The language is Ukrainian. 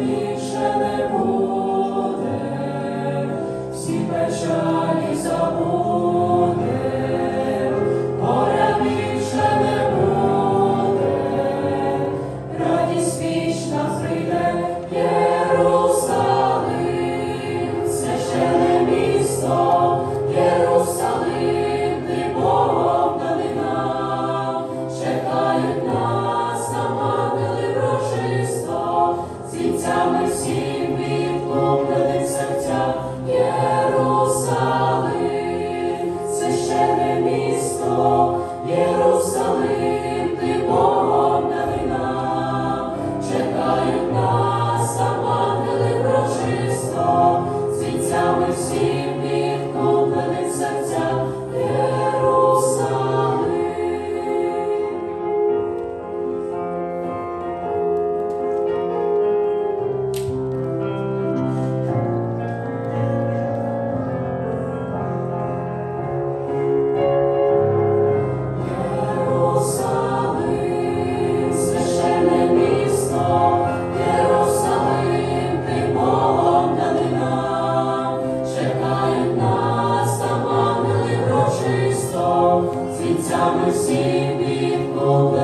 більше не буде, всі печалі забули. Тобі, Бог,